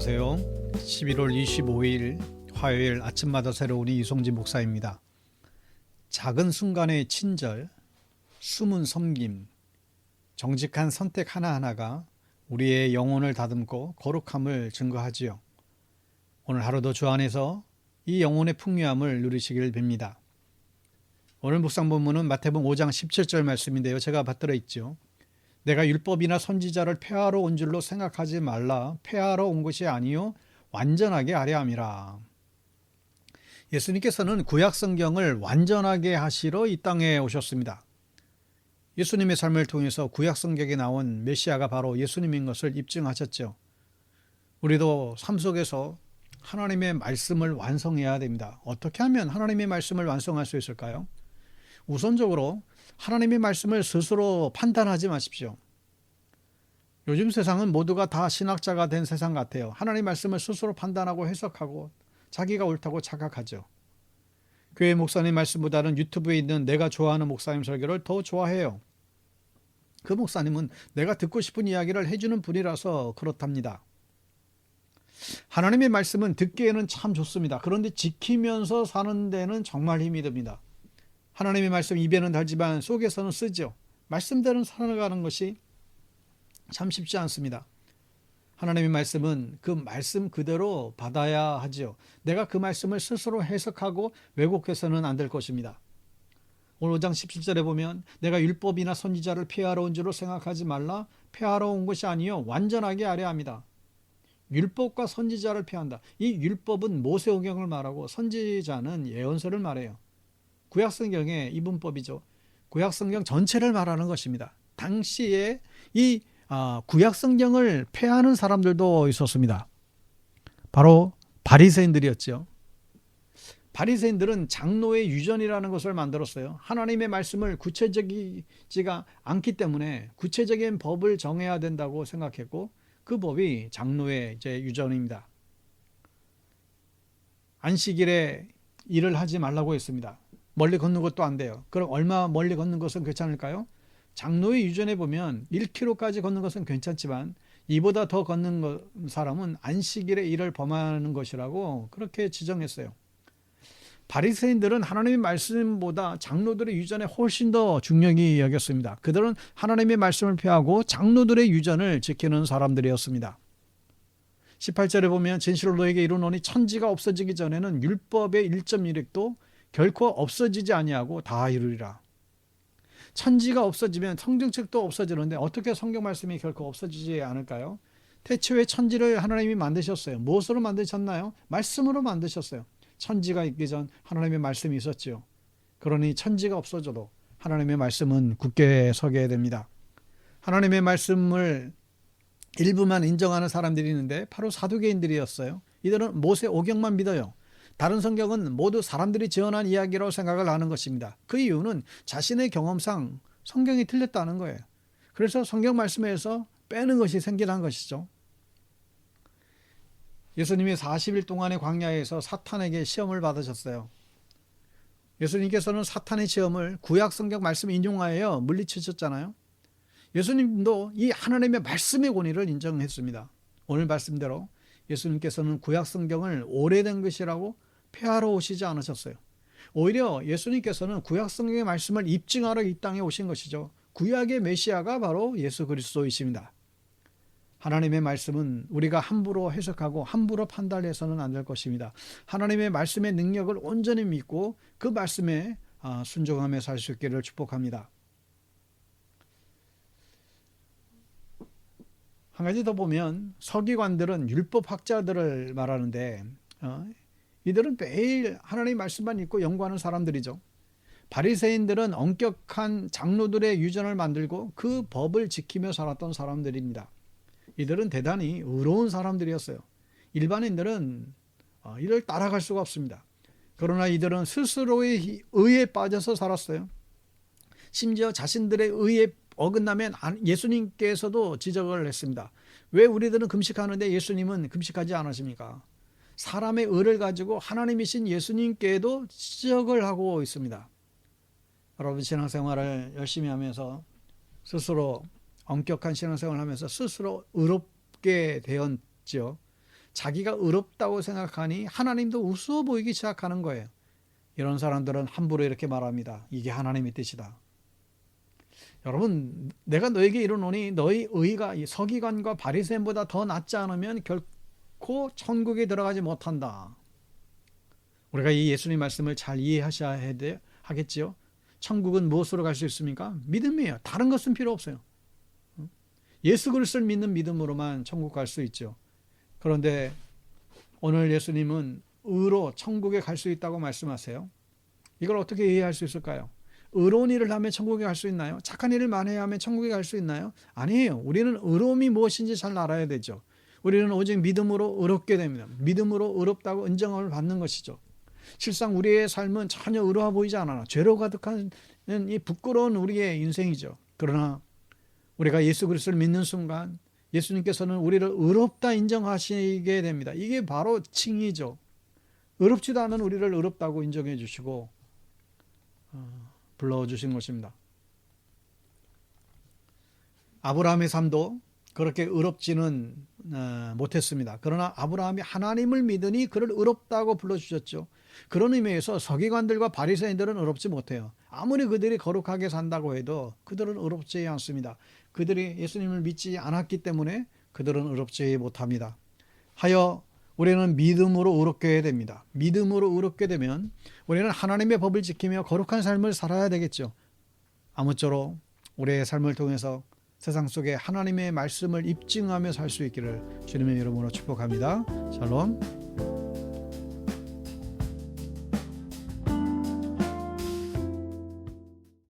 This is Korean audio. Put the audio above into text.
안녕하세요. 11월 25일 화요일 아침마다 새로운 이송진 목사입니다. 작은 순간의 친절, 숨은 섬김, 정직한 선택 하나하나가 우리의 영혼을 다듬고 거룩함을 증거하지요. 오늘 하루도 주 안에서 이 영혼의 풍요함을 누리시길 빕니다. 오늘 묵상 본문은 마태복음 5장 17절 말씀인데요. 제가 받들어 있죠. 내가 율법이나 선지자를 폐하러 온 줄로 생각하지 말라. 폐하러 온 것이 아니요 완전하게 하려 함이라. 예수님께서는 구약 성경을 완전하게 하시러 이 땅에 오셨습니다. 예수님의 삶을 통해서 구약 성경에 나온 메시아가 바로 예수님인 것을 입증하셨죠. 우리도 삶 속에서 하나님의 말씀을 완성해야 됩니다. 어떻게 하면 하나님의 말씀을 완성할 수 있을까요? 우선적으로 하나님의 말씀을 스스로 판단하지 마십시오. 요즘 세상은 모두가 다 신학자가 된 세상 같아요. 하나님 말씀을 스스로 판단하고 해석하고 자기가 옳다고 착각하죠. 교회 목사님 말씀보다는 유튜브에 있는 내가 좋아하는 목사님 설교를 더 좋아해요. 그 목사님은 내가 듣고 싶은 이야기를 해주는 분이라서 그렇답니다. 하나님의 말씀은 듣기에는 참 좋습니다. 그런데 지키면서 사는 데는 정말 힘이 듭니다. 하나님의 말씀 입에는 달지만 속에서는 쓰죠. 말씀대로 살아가는 것이 참 쉽지 않습니다. 하나님의 말씀은 그 말씀 그대로 받아야 하지요. 내가 그 말씀을 스스로 해석하고 왜곡해서는 안 될 것입니다. 오늘 5장 17절에 보면 내가 율법이나 선지자를 폐하러 온 줄로 생각하지 말라. 폐하러 온 것이 아니요 완전하게 하려 합니다. 율법과 선지자를 폐한다. 이 율법은 모세오경을 말하고 선지자는 예언서를 말해요. 구약성경의 이분법이죠. 구약성경 전체를 말하는 것입니다. 당시에 이 아, 구약 성경을 폐하는 사람들도 있었습니다. 바로 바리새인들이었죠. 바리새인들은 장로의 유전이라는 것을 만들었어요. 하나님의 말씀을 구체적이지가 않기 때문에 구체적인 법을 정해야 된다고 생각했고 그 법이 장로의 이제 유전입니다. 안식일에 일을 하지 말라고 했습니다. 멀리 걷는 것도 안 돼요. 그럼 얼마 멀리 걷는 것은 괜찮을까요? 장로의 유전에 보면 1km까지 걷는 것은 괜찮지만 이보다 더 걷는 사람은 안식일에 일을 범하는 것이라고 그렇게 지정했어요. 바리새인들은 하나님의 말씀보다 장로들의 유전에 훨씬 더 중요히 여겼습니다. 그들은 하나님의 말씀을 피하고 장로들의 유전을 지키는 사람들이었습니다. 18절에 보면 진실로 너에게 이르노니 천지가 없어지기 전에는 율법의 1.1획도 결코 없어지지 아니하고 다 이루리라. 천지가 없어지면 성경책도 없어지는데 어떻게 성경 말씀이 결코 없어지지 않을까요? 태초에 천지를 하나님이 만드셨어요. 무엇으로 만드셨나요? 말씀으로 만드셨어요. 천지가 있기 전 하나님의 말씀이 있었지요. 그러니 천지가 없어져도 하나님의 말씀은 굳게 서게 됩니다. 하나님의 말씀을 일부만 인정하는 사람들이 있는데 바로 사두개인들이었어요. 이들은 모세 오경만 믿어요. 다른 성경은 모두 사람들이 지어낸 이야기로 생각을 하는 것입니다. 그 이유는 자신의 경험상 성경이 틀렸다는 거예요. 그래서 성경 말씀에서 빼는 것이 생겨난 것이죠. 예수님이 40일 동안의 광야에서 사탄에게 시험을 받으셨어요. 예수님께서는 사탄의 시험을 구약 성경 말씀 인용하여 물리치셨잖아요. 예수님도 이 하나님의 말씀의 권위를 인정했습니다. 오늘 말씀대로 예수님께서는 구약 성경을 오래된 것이라고 폐하러 오시지 않으셨어요. 오히려 예수님께서는 구약 성경의 말씀을 입증하러 이 땅에 오신 것이죠. 구약의 메시아가 바로 예수 그리스도이십니다. 하나님의 말씀은 우리가 함부로 해석하고 함부로 판단해서는 안 될 것입니다. 하나님의 말씀의 능력을 온전히 믿고 그 말씀에 아, 순종하며 살 수 있기를 축복합니다. 한 가지 더 보면 서기관들은 율법 학자들을 말하는데 어, 이들은 매일 하나님의 말씀만 읽고 연구하는 사람들이죠. 바리새인들은 엄격한 장로들의 유전을 만들고 그 법을 지키며 살았던 사람들입니다. 이들은 대단히 의로운 사람들이었어요. 일반인들은 어, 이를 따라갈 수가 없습니다. 그러나 이들은 스스로의 의에 빠져서 살았어요. 심지어 자신들의 의에 어긋나면 예수님께서도 지적을 했습니다. 왜 우리들은 금식하는데 예수님은 금식하지 않으십니까? 사람의 의를 가지고 하나님이신 예수님께도 지적을 하고 있습니다. 여러분 신앙생활을 열심히 하면서 스스로 엄격한 신앙생활을 하면서 스스로 의롭게 되었죠. 자기가 의롭다고 생각하니 하나님도 우스워 보이기 시작하는 거예요. 이런 사람들은 함부로 이렇게 말합니다. 이게 하나님의 뜻이다. 여러분, 내가 너에게 이르노니 너희 의가 이 서기관과 바리새인보다 더 낫지 않으면 결 코 천국에 들어가지 못한다. 우리가 이 예수님 말씀을 잘 이해하셔야 돼, 하겠지요. 천국은 무엇으로 갈 수 있습니까? 믿음이에요. 다른 것은 필요 없어요. 예수 그리스도를 믿는 믿음으로만 천국 갈 수 있죠. 그런데 오늘 예수님은 의로 천국에 갈 수 있다고 말씀하세요. 이걸 어떻게 이해할 수 있을까요? 의로운 일을 하면 천국에 갈 수 있나요? 착한 일을 많이 하면 천국에 갈 수 있나요? 아니에요. 우리는 의로움이 무엇인지 잘 알아야 되죠. 우리는 오직 믿음으로 의롭게 됩니다. 믿음으로 의롭다고 인정을 받는 것이죠. 실상 우리의 삶은 전혀 의로워 보이지 않아. 죄로 가득한 이 부끄러운 우리의 인생이죠. 그러나 우리가 예수 그리스도를 믿는 순간 예수님께서는 우리를 의롭다 인정하시게 됩니다. 이게 바로 칭의죠. 의롭지도 않은 우리를 의롭다고 인정해 주시고 어, 불러 주신 것입니다. 아브라함의 삶도 그렇게 의롭지는 어, 못했습니다. 그러나 아브라함이 하나님을 믿으니 그를 의롭다고 불러주셨죠. 그런 의미에서 서기관들과 바리새인들은 의롭지 못해요. 아무리 그들이 거룩하게 산다고 해도 그들은 의롭지 않습니다. 그들이 예수님을 믿지 않았기 때문에 그들은 의롭지 못합니다. 하여 우리는 믿음으로 의롭게 됩니다. 믿음으로 의롭게 되면 우리는 하나님의 법을 지키며 거룩한 삶을 살아야 되겠죠. 아무쪼록 우리의 삶을 통해서 세상 속에 하나님의 말씀을 입증하며 살 수 있기를 주님의 이름으로 축복합니다. 샬롬.